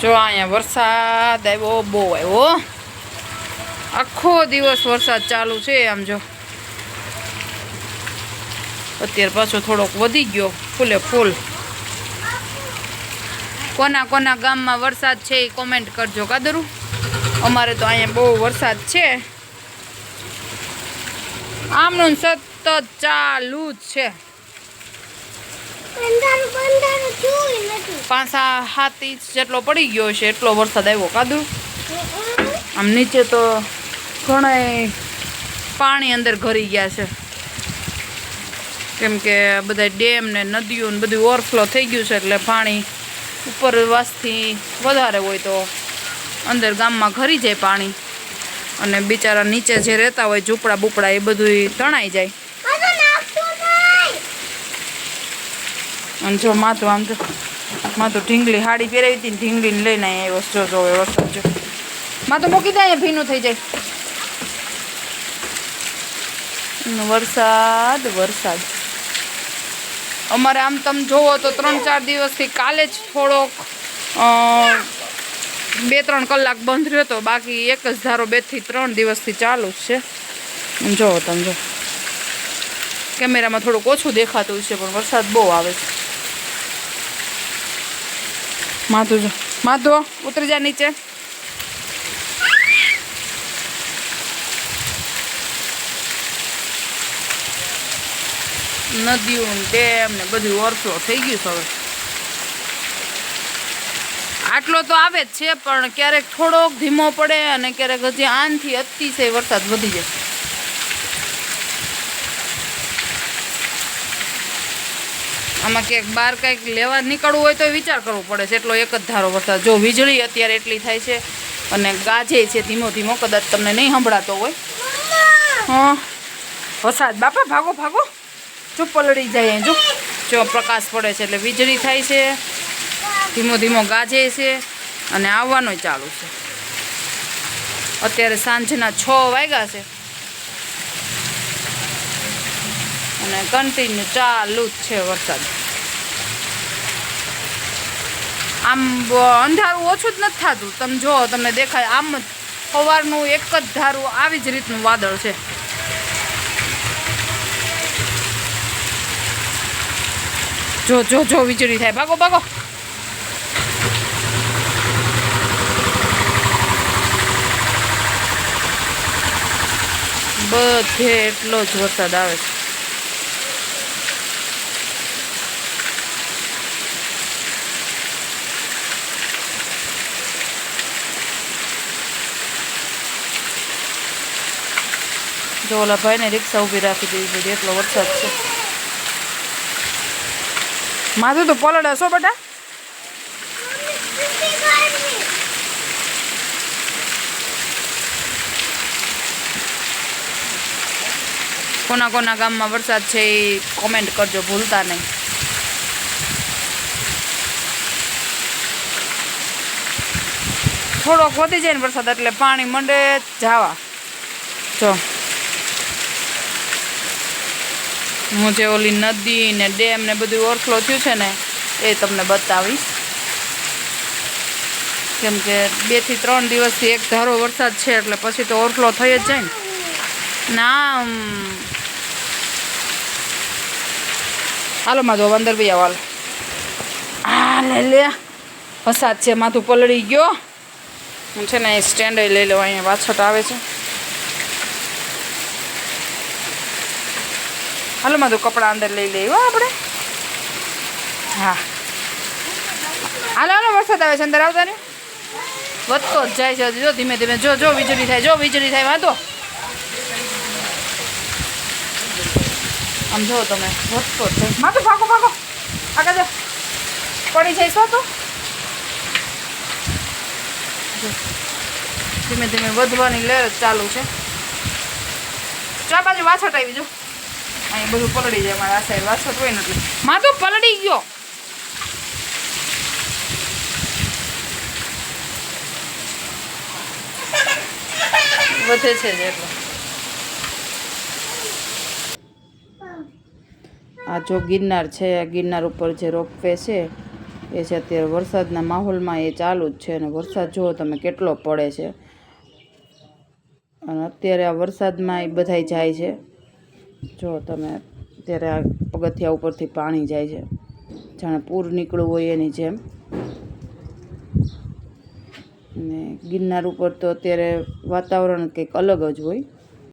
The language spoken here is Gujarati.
જો અહીંયા વરસાદ આવ્યો, બહુ આવ્યો આખો દિવસ વરસાદ ચાલુ છે આમ જો. અત્યારે પાછો થોડોક વધી ગયો, ફૂલે ફૂલ. કોના કોના ગામમાં વરસાદ છે એ કોમેન્ટ કરજો, કાદરું. અમારે તો અહીંયા બહુ વરસાદ છે. આમનું સતત ચાલુ જ છે. પાંચ સાત ઇંચ જેટલો પડી ગયો છે, એટલો વરસાદ આવ્યો કાદુ આમ નીચે તો ઘણા પાણી અંદર ઘરી ગયા છે. કેમ કે બધા ડેમ ને નદીઓ ને બધું ઓવરફ્લો થઈ ગયું છે, એટલે પાણી ઉપર વાસથી વધારે હોય તો અંદર ગામમાં ઘરી જાય પાણી. અને બિચારા નીચે જે રહેતા હોય ઝૂંપડા બુપડા એ બધું તણાઈ જાય આ તો નાખતું નહીં અને જો માથું આમ જો માથું ઢીંગલી હાડી પહેરાવી હતી ને ઢીંગલીને લઈને અહીંયા આવ્યો જો જો વરસાદ જો માથું મૂકી દે અહીંયા ભીનું થઈ જાય. વરસાદ વરસાદ. અમારે આમ તમે જોવો તો ત્રણ ચાર દિવસથી કાલે જ થોડોક બે ત્રણ કલાક બંધ રહ્યો હતો બાકી એક જ ધારો બેથી ત્રણ દિવસથી ચાલુ જ છે. જોવો તમે જો. કેમેરામાં થોડુંક ઓછું દેખાતું છે પણ વરસાદ બહુ આવે છે. માથું જો માથું ઉતરી જા નીચે નદીઓ ડેમ ને બધું ઓવરફ્લો થઈ ગયું છે હવે. આટલો તો આવે જ છે, પણ ક્યારેક થોડોક ધીમો પડે અને ક્યારેક હજી આનથી અતિશય વરસાદ વધી જાય. આમાં ક્યાંક બહાર કંઈક લેવા નીકળવું હોય તો વિચાર કરવો પડે છે. એટલો એક જ ધારો વરસાદ. જો વીજળી અત્યારે એટલી થાય છે અને ગાજે છે ધીમો ધીમો, કદાચ તમને નહીં સંભળાતો હોય. હા. વરસાદ. બાપા, ભાગો ભાગો. જો પલળી જાય જો. જો પ્રકાશ પડે છે એટલે વીજળી થાય છે. ધીમો ધીમો ગાજે છે અને આવવાનું ચાલુ છે. અત્યારે સાંજના છ વાગ્યા છે. અને કન્ટિન્યુ ચાલુ જ છે વરસાદ. આમ અંધારું ઓછું જ નથી થતું. તમે જો, તમને દેખાય, આમ જ સવારનું એક જ ધારું આવી જ રીતનું વાદળ છે. જો જો જો, વીજળી થાય. ભાગો ભાગો. બધે એટલો જ વરસાદ આવે છે. જો ઓલા ભાઈને રિક્ષા ઊભી રાખી દેવી પડી એટલો વરસાદ છે માથું તો પલળે છો બેટા કોના કોના ગામમાં વરસાદ છે એ કોમેન્ટ કરજો ભૂલતા નહીં થોડોક વધી જાય ને વરસાદ એટલે પાણી મંડે જાવા જો હું જે ઓલી નદી ને ડેમ ને બધું ઓવરફ્લો થયું છે ને, એ તમને બતાવીશ. કેમ કે બેથી ત્રણ દિવસથી એક ધારો વરસાદ છે, એટલે પછી તો ઓવરફ્લો થઈ જ જાય ને. ના હાલો માધો અંદર બી આવો, હાલો. આ લે. લે વરસાદ છે, માથું પલળી ગયો. હું છે ને સ્ટેન્ડ લઈ લેવા અહીંયા વાછટ આવે છે. હાલો, માધુ કપડાં અંદર લઈ લઈએ હો આપણે. હા. હાલો હાલો, વરસાદ આવે છે, અંદર આવતા ને વધતો જ જાય છે જો, ધીમે ધીમે, જો જો, વીજળી થાય, જો, વીજળી થાય, વાંધો. આમ જો તમે, વધતો જ જાય. માથું ભાગો ભાગો. આગળ જો. પડી જાય છો તો. ધીમે ધીમે વધવાની લહેર ચાલુ છે. ચા બાજુ વાછટ આવી જો. અહીં બધું પલળી જાય, મારા આ સાઈડ હોય ને એટલે. તો પલળી ગયો. વધે છે આ જો ગિરનાર છે ગિરનાર ઉપર જે રોપવે છે, એ છે અત્યારે વરસાદના માહોલમાં એ ચાલુ જ છે અને વરસાદ જુઓ તમે કેટલો પડે છે. અને અત્યારે આ વરસાદમાં એ બધાય જાય છે. જો તમે અત્યારે આ પગથિયા ઉપરથી પાણી જાય છે. જાણે પૂર નીકળવું હોય એની જેમ. ને ગિરનાર ઉપર તો અત્યારે વાતાવરણ કંઈક અલગ જ હોય.